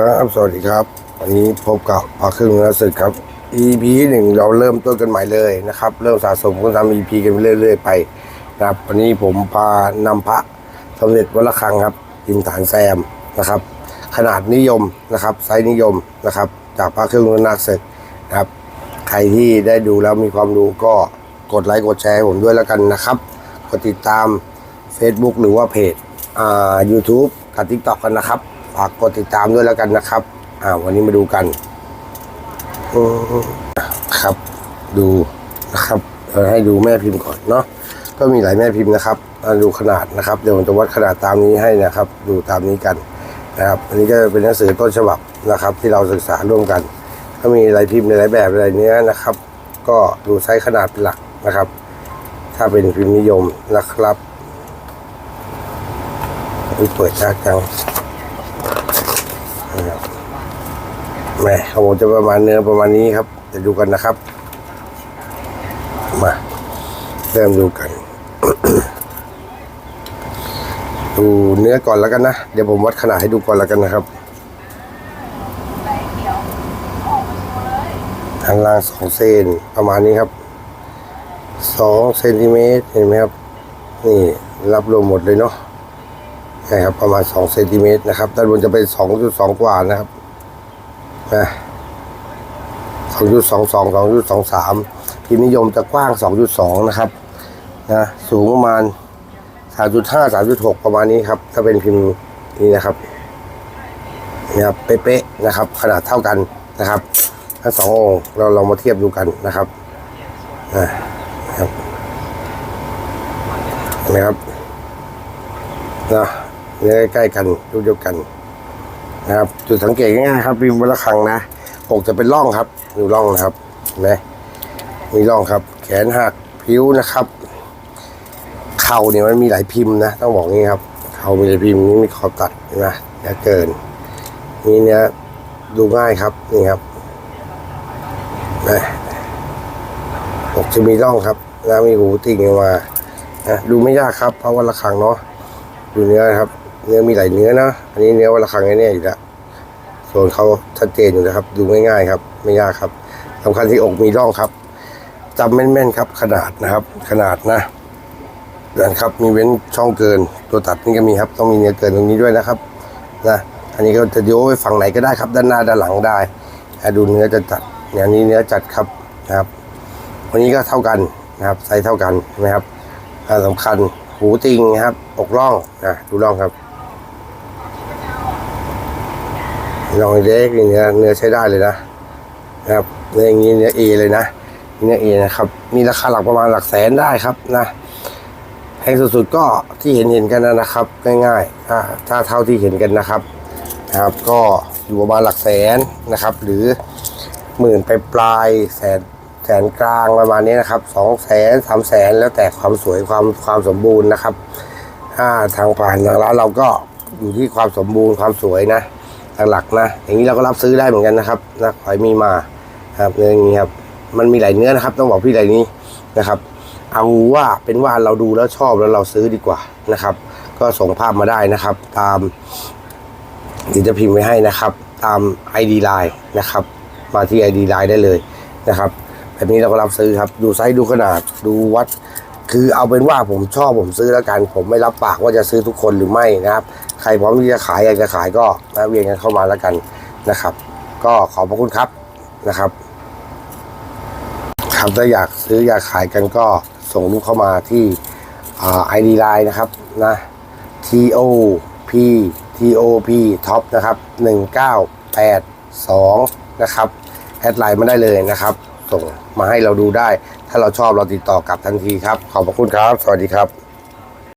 ครับสวัสดีครับ วันนี้พบกับพาครึ่งนักศึกครับ EP หนึ่งเราเริ่มต้นกันใหม่เลยนะครับ เริ่มสะสมกันทำ EP กันเรื่อย ๆ ไปนะครับ วันนี้ผมพานำพระสมเด็จวัดระฆังครับยิมฐานแซมนะครับ ขนาดนิยมนะครับ ไซส์นิยมนะครับ จากพระเครื่องนักศึกนะครับ ใครที่ได้ดูแล้วมีความรู้ก็กดไลค์กดแชร์ให้ผมด้วยแล้วกันนะครับกดติดตาม Facebook หรือว่าเพจอ่า YouTube กับ TikTok กันนะครับ ฝากกดติดตามด้วยแล้วกันนะครับอ่าวันนี้มาดูกันอครับ ดูนะครับเอ่อให้ดูแม่พิมพ์ก่อนเนาะก็มีหลายแม่พิมพ์นะครับมาดูขนาดนะครับเดี๋ยวผมจะวัดขนาดตามนี้ให้นะครับ ดูตามนี้กันนะครับ อันนี้ก็เป็นหนังสือต้นฉบับนะครับ ที่เราศึกษาร่วมกัน ก็มีหลายพิมพ์หลายแบบหลายเนื้อนะครับ ก็ดูไซส์ขนาดเป็นหลักนะครับ ถ้าเป็นพิมพ์นิยมนะครับอุ๊ยเปิดยากจังนะครับ แม่เขาบอกจะประมาณเนื้อประมาณนี้ครับจะดูกันนะครับ มาเริ่มดูกัน ดูเนื้อก่อนแล้วกันนะ เดี๋ยวผมวัดขนาดให้ดูก่อนแล้วกันนะครับข้างล่างสองเซนประมาณนี้ครับสองเซนติเมตรเห็นไหมครับ นี่รับรวมหมดเลยเนาะนะครับประมาณสองเซนติเมตรนะครับด้านบนจะเป็นสองจุดสองกว่านะครับ นะสองจุดสองสองสองจุดสองสามพิมพ์นิยมจะกว้างสองจุดสองนะครับนะสูงประมาณสามจุดห้าสามจุดหกประมาณนี้ครับ ถ้าเป็นพิมพ์นี้นะครับนี่ครับเป๊ะๆนะครับ ขนาดเท่ากันนะครับทั้งสององค์เราลองมาเทียบดูกันนะครับอ่าครับเห็นไหมครับนะเนื้อใกล้ๆกันรูปเดียวกัน นะครับ จุดสังเกตง่ายๆครับริมวัละครังนะอกจะเป็นร่องครับดูร่องนะครับเห็นไหมมีร่องครับ แขนหักผิวนะครับ เข่าเนี่ยมันมีหลายพิมพ์นะต้องบอกงี้ครับเข่ามีหลายพิมพ์นี่มีขอบตัดนะเนื้อเกินนี่เนี้ยดูง่ายครับนี่ครับนะอกจะมีร่องครับแล้วมีหูติ่งออกมานะดูไม่ยากครับเพราะว่าระฆังเนาะดูเนื้อครับ เนื้อมีหลายเนื้อนะอันนี้เนื้อว่าระฆังแน่ๆอยู่แล้วส่วนเขาชัดเจนอยู่นะครับ ดูง่ายๆครับ ไม่ยากครับสำคัญที่อกมีร่องครับจำแม่นๆครับ ขนาดนะครับ ขนาดนะนครับมีเว้นช่องเกิน ตัวตัดนี่ก็มีครับ ต้องมีเนื้อเกินตรงนี้ด้วยนะครับนะอันนี้ก็จะโยไปฝั่งไหนก็ได้ครับ ด้านหน้าด้านหลังได้ดูเนื้อจะจัดเนี่ยอันนี้เนื้อจัดครับนะครับ วันนี้ก็เท่ากันนะครับไซส์เท่ากันนะครับอันสำคัญหูติงนะครับอกร่องนะดูร่องครับ ร่องเล็กเนื้อเนื้อใช้ได้เลยนะนะครับเนื้ออย่างนี้เนื้อเอเลยนะเนื้อเอนะครับ มีราคาหลักประมาณหลักแสนได้ครับนะแพงสุดๆก็ที่เห็นเห็นกันนะครับ ง่ายๆถ้าถ้าเท่าที่เห็นกันนะครับนะครับ ก็อยู่ประมาณหลักแสนนะครับ หรือหมื่นไปปลายแสนแสนกลางประมาณนี้นะครับสองแสนสามแสนแล้วแต่ความสวยความความสมบูรณ์นะครับถ้าทางผ่านทางร้านเราก็อยู่ที่ความสมบูรณ์ความสวยนะ หลักๆนะ อย่างนี้เราก็รับซื้อได้เหมือนกันนะครับนะขอยมีมาครับเนื้ออย่างนี้ครับ มันมีหลายเนื้อนะครับ ต้องบอกพี่หลายนี้นะครับ เอาว่าเป็นว่าเราดูแล้วชอบแล้วเราซื้อดีกว่านะครับ ก็ส่งภาพมาได้นะครับ ตามเดี๋ยวจะพิมพ์ไว้ให้นะครับ ตาม ID Line นะครับ มาที่ ID Line ได้เลยนะครับแบบนี้เราก็รับซื้อครับ ดูไซส์ดูขนาดดูวัดคือเอาเป็นว่าผมชอบผมซื้อแล้วกัน ผมไม่รับปากว่าจะซื้อทุกคนหรือไม่นะครับ ใครพร้อมที่จะขายอยากจะขายก็มาเวียนกันเข้ามาแล้วกันนะครับ ก็ขอบพระคุณครับนะครับครับถ้าอยากซื้ออยากขายกันก็ส่งรูปเข้ามาที่ไอดีไลน์นะครับนะ T O P T O P ท็อปนะครับ 1982 นะครับแอดไลน์มาได้เลยนะครับ ส่งมาให้เราดูได้ ถ้าเราชอบเราติดต่อกลับทันทีครับ ขอบพระคุณครับ สวัสดีครับ